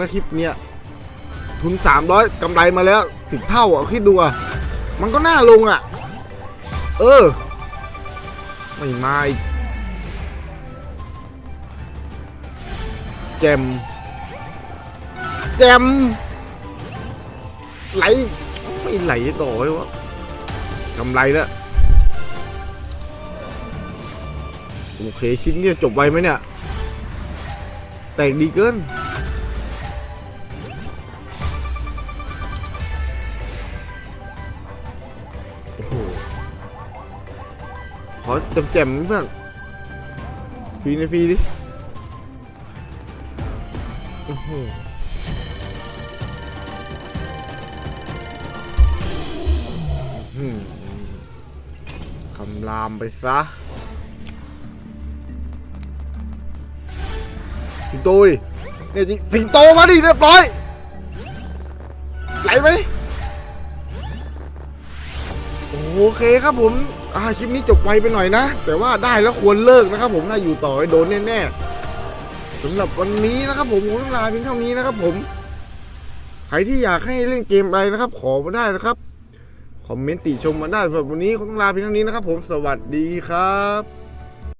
นะคลิปเนี้ยทุน 300กำไรมาแล้วสิบเท่าอะคิดดูอะมันก็น่าลงอะ เออ ไม่มาอีกแจมแจมไหลไม่ไหลต่อเลยวะกำไรแล้วโอเค ชิ้นเนี่ยจบไวไหมเนี่ย แตกดีเกิน อ้โห ขอแจ่มๆเพื่อนฟรีในฟรีดิโอ้โหอื้อหือคำรามไปซะสิงโตดิเนี่ยจริงสิงโตมาดิเรียบร้อยไหลไหม โอเคครับผมอ่าคลิปนี้จบไวไปหน่อยนะ แต่ว่าได้แล้วควรเลิกนะครับผมถ้าอยู่ต่อให้โดนแน่ๆสำหรับวันนี้นะครับผมผมต้องลาเพียงเท่านี้นะครับผมใครที่อยากให้เล่นเกมอะไรนะครับ ขอมาได้นะครับคอมเมนต์ติชมมาได้สำหรับวันนี้ผมต้องลาเพียงเท่านี้นะครับผมสวัสดีครับ